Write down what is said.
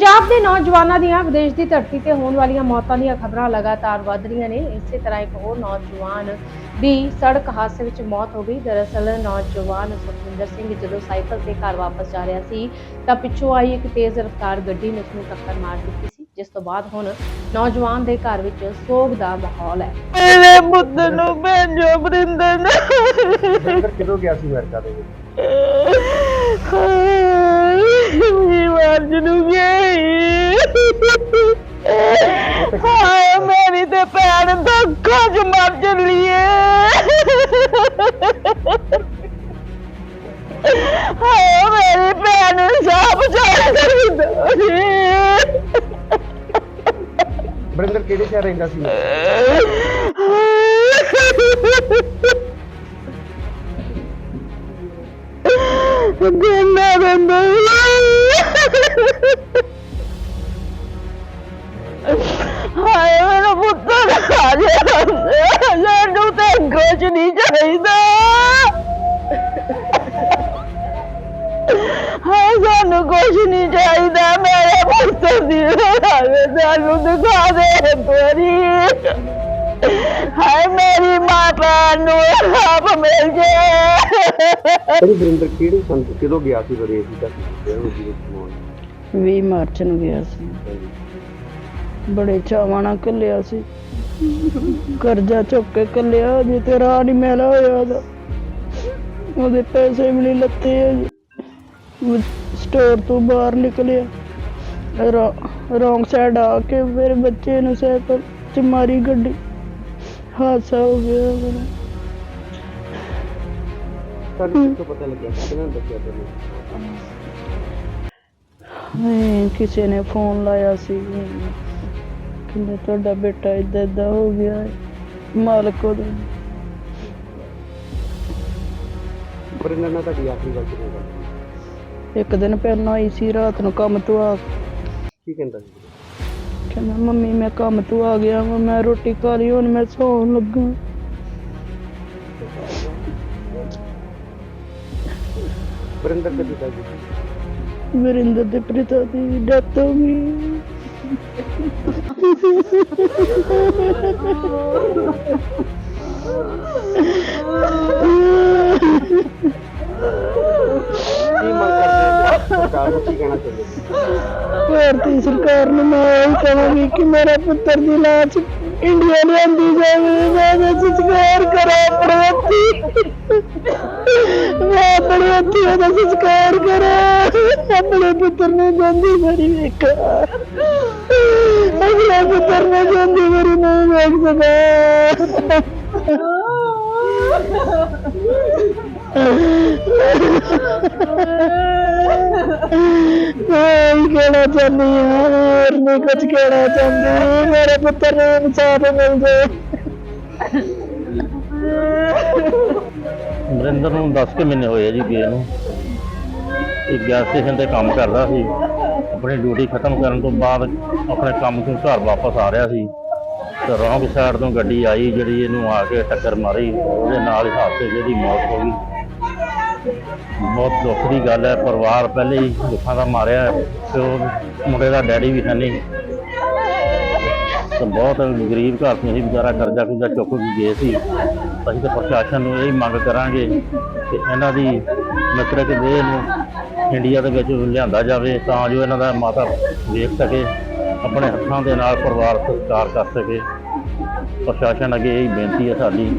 ਪੰਜਾਬ ਦੇ ਨੌਜਵਾਨਾਂ ਦੀਆਂ ਵਿਦੇਸ਼ ਦੀ ਧਰਤੀ ਤੇ ਹੋਣ ਵਾਲੀਆਂ ਮੌਤਾਂ ਦੀਆਂ ਖਬਰਾਂ ਲਗਾਤਾਰ ਵਧ ਰਹੀਆਂ ਨੇ। ਇਸੇ ਤਰ੍ਹਾਂ ਇੱਕ ਹੋਰ ਨੌਜਵਾਨ ਦੀ ਸੜਕ ਹਾਦਸੇ ਵਿੱਚ ਮੌਤ ਹੋ ਗਈ। ਦਰਅਸਲ ਨੌਜਵਾਨ ਸੁਖਵਿੰਦਰ ਸਿੰਘ ਜਦੋਂ ਸਾਈਕਲ ਤੇ ਘਰ ਵਾਪਸ ਜਾ ਰਿਹਾ ਸੀ ਤਾਂ ਪਿੱਛੋਂ ਆਈ ਇੱਕ ਤੇਜ਼ ਰਫ਼ਤਾਰ ਗੱਡੀ ਨੇ ਉਸ ਨੂੰ ਟੱਕਰ ਮਾਰ ਦਿੱਤੀ ਸੀ ਜਿਸ ਤੋਂ ਬਾਅਦ ਹੁਣ ਨੌਜਵਾਨ ਦੇ ਘਰ ਵਿੱਚ ਸੋਗ ਦਾ ਮਾਹੌਲ ਹੈ। ਮੇਰੇ ਪੁੱਤ ਨੂੰ ਭੇਜੋ ਬਰਿੰਦਰ ਨੂੰ ਬ੍ਰਦਰ ਕਿਦੋਂ ਗਿਆ ਸੀ ਅਮਰੀਕਾ ਦੇ ਵਿੱਚ? ਮੇਰੀ ਮਰਜ ਨੂੰ ਗਈ ਹਾਏ ਮੇਰੀ ਤੇ ਭੈਣ ਧੋਖਾ ਚ ਮਰ ਚੱਲੀ ਏ ਹਾਏ ਮੇਰੀ ਭੈਣ ਨੂੰ ਸਾਪ ਚਾਹ ਬ੍ਰਦਰ ਕਿਹੜੇ ਸ਼ਹਿਰ ਰਹਿੰਦਾ ਸੀ ਗੰਦਾ ਗੰਦਾ ਹਾਏ, ਮੇਰਾ ਪੁੱਤਰ ਆ ਗਿਆ। ਤੇ ਕੁਝ ਨਹੀਂ ਚਾਹੀਦਾ। ਹਾਏ, ਸਾਨੂੰ ਕੁਝ ਨਹੀਂ ਚਾਹੀਦਾ। ਮੇਰੇ ਪੁੱਤਰ ਦੀ ਹਾਏ ਸਾਨੂੰ ਦਿਖਾ ਦੇ ਤੋਰੀ ਹਾਏ, ਮੇਰੀ ਮਾਤਾ ਨੂੰ ਆਪ ਮਿਲ ਜੇ। ਤੇਰੀ ਬ੍ਰਿੰਦਰ ਕਿਹੜੇ ਸੰਤ ਕਿਦੋਂ ਗਿਆ ਸੀ ਵਿਦੇਸ਼ ਦੀ ਜੀ 20 ਮਾਰਚ ਨੂੰ ਗਿਆ ਸੀ। ਬੜੇ ਚਾਵਾਂ ਨਾਲ ਕੱਲਿਆ ਸੀ। ਕਰਜ਼ਾ ਚੁੱਕ ਕੇ ਕੱਲਿਆ ਜੇ ਤੇ ਰਾਹ ਨਹੀਂ ਮਿਲਿਆ ਹੋਇਆ ਉਹਦਾ। ਉਹਦੇ ਪੈਸੇ ਵੀ ਨਹੀਂ ਲੱਤੇ ਸਟੋਰ ਤੋਂ ਬਾਹਰ ਨਿਕਲਿਆ। ਰੋਂਗ ਸਾਈਡ ਆ ਕੇ ਮੇਰੇ ਬੱਚੇ ਨੂੰ ਸਾਈਕਲ ਚ ਮਾਰੀ ਗੱਡੀ। ਹਾਦਸਾ ਹੋ ਗਿਆ ਮੇਰਾ ਤੁਹਾਨੂੰ ਪਤਾ ਲੱਗਿਆ? ਕਿਹਨਾਂ ਦੱਸਿਆ ਤੈਨੂੰ ਹਾਏ, ਕਿਸੇ ਨੇ ਫੋਨ ਲਾਇਆ ਸੀ। ਕਹਿੰਦੇ ਤੁਹਾਡਾ ਬੇਟਾ ਏਦਾਂ ਏਦਾਂ ਹੋ ਗਿਆ ਹੈ। ਮਾਲਕ ਉਹਦਾ ਬ੍ਰਿੰਦਰ ਨਾਲ ਤੁਹਾਡੀ ਆਖਰੀ ਗੱਲ ਕਿਹਨੇ ਗੱਲ ਇੱਕ ਦਿਨ ਪਹਿਲਾਂ ਆਈ ਸੀ ਰਾਤ ਨੂੰ ਕੰਮ ਤੋਂ ਆ ਕੀ। ਕਹਿੰਦਾ ਸੀ? ਕਹਿੰਦਾ ਮੰਮੀ ਮੈਂ ਕੰਮ ਤੋਂ ਆ ਗਿਆ ਵਾਂ ਮੈਂ ਰੋਟੀ ਖਾ ਲਈ ਹੁਣ ਮੈਂ ਸੌਣ ਲੱਗਾ ਬ੍ਰਿੰਦਰ ਦੇ ਪਿਤਾ ਜੀ ਵਰਿੰਦਰ ਦੇ ਪਿਤਾ ਦੀ ਡੈਥ ਹੋ ਗਈ। ਕੀ ਮੰਗ ਕਰਦੇ ਹੋ ਸਰਕਾਰ ਨੂੰ ਕੀ ਕਹਿਣਾ ਚਾਹੁੰਦੇ ਹੋ? ਭਾਰਤੀ ਸਰਕਾਰ ਨੂੰ ਮੈਂ ਇਹ ਕਹਾਂਗੀ ਕਿ ਮੇਰਾ ਪੁੱਤਰ ਦੀ ਲਾਸ਼ ਇੰਡੀਆ ਲਿਆਂਦੀ ਜਾਵੇ। ਮੈਂ ਉਹਦਾ ਸੰਸਕਾਰ ਕਰਾਂ ਆਪਣੇ ਹੱਥੀਂ। ਮੈਂ ਆਪਣੇ ਹੱਥੀਂ ਉਹਦਾ ਸੰਸਕਾਰ ਕਰਾਂ। ਆਪਣੇ ਪੁੱਤਰ ਨੂੰ ਜਾਂਦੀ ਮਰੀ ਵੇਖਾਂ ਆਪਣੇ ਪੁੱਤਰ ਨੂੰ ਜਾਂਦੀ ਮਰੀ ਨਹੀਂ ਵੇਖ ਸਕਾਂ ਮੈਂ ਕਹਿਣਾ ਚਾਹੁੰਦੀ ਹਾਂ? ਹੋਰ ਨਹੀਂ ਕੁਝ ਕਹਿਣਾ ਚਾਹੁੰਦੀ। ਮੇਰੇ ਪੁੱਤਰ ਨੂੰ ਇਨਸਾਫ ਮਿਲ ਜਾਏ ਨਰਿੰਦਰ ਨੂੰ 10 ਕੁ ਮਹੀਨੇ ਹੋਏ ਆ ਜੀ ਗਏ ਨੂੰ ਇਹ ਗੈਸ ਸਟੇਸ਼ਨ ਤੇ ਕੰਮ ਕਰਦਾ ਸੀ। ਆਪਣੀ ਡਿਊਟੀ ਖਤਮ ਕਰਨ ਤੋਂ ਬਾਅਦ ਆਪਣੇ ਕੰਮ ਤੋਂ ਘਰ ਵਾਪਸ ਆ ਰਿਹਾ ਸੀ। ਤੇ ਰੌਂਗ ਸਾਈਡ ਤੋਂ ਗੱਡੀ ਆਈ, ਜਿਹੜੀ ਇਹਨੂੰ ਆ ਕੇ ਟੱਕਰ ਮਾਰੀ। ਉਹਦੇ ਨਾਲ ਹੀ ਹਾਦਸੇ 'ਚ ਮੌਤ ਹੋ ਗਈ। ਬਹੁਤ ਦੁੱਖ ਦੀ ਗੱਲ ਹੈ। ਪਰਿਵਾਰ ਪਹਿਲੇ ਹੀ ਦੁੱਖਾਂ ਦਾ ਮਾਰਿਆ ਹੈ। ਤੇ ਉਹ ਮੁੰਡੇ ਦਾ ਡੈਡੀ ਵੀ ਹੈ ਨਹੀਂ। ਤੇ ਬਹੁਤ ਗਰੀਬ ਘਰ ਤੋਂ ਅਸੀਂ ਵਿਚਾਰਾ ਕਰਜ਼ਾ ਕੁਰਜ਼ਾ ਚੁੱਕ ਕੇ ਗਏ ਸੀ। ਅਸੀਂ ਤਾਂ ਪ੍ਰਸ਼ਾਸਨ ਨੂੰ ਇਹ ਮੰਗ ਕਰਾਂਗੇ ਕਿ ਇਹਨਾਂ ਦੀ ਮਤਲਬ ਕਿ ਦੇਹ ਨੂੰ ਇੰਡੀਆ ਦੇ ਵਿੱਚ ਲਿਆਂਦਾ ਜਾਵੇ, ਤਾਂ ਜੋ ਇਹਨਾਂ ਦਾ ਮਾਤਾ ਵੇਖ ਸਕੇ, ਆਪਣੇ ਹੱਥਾਂ ਦੇ ਨਾਲ ਪਰਿਵਾਰ ਸਤਿਕਾਰ ਕਰ ਸਕੇ। ਪ੍ਰਸ਼ਾਸਨ ਅੱਗੇ ਇਹ ਬੇਨਤੀ ਹੈ ਸਾਡੀ।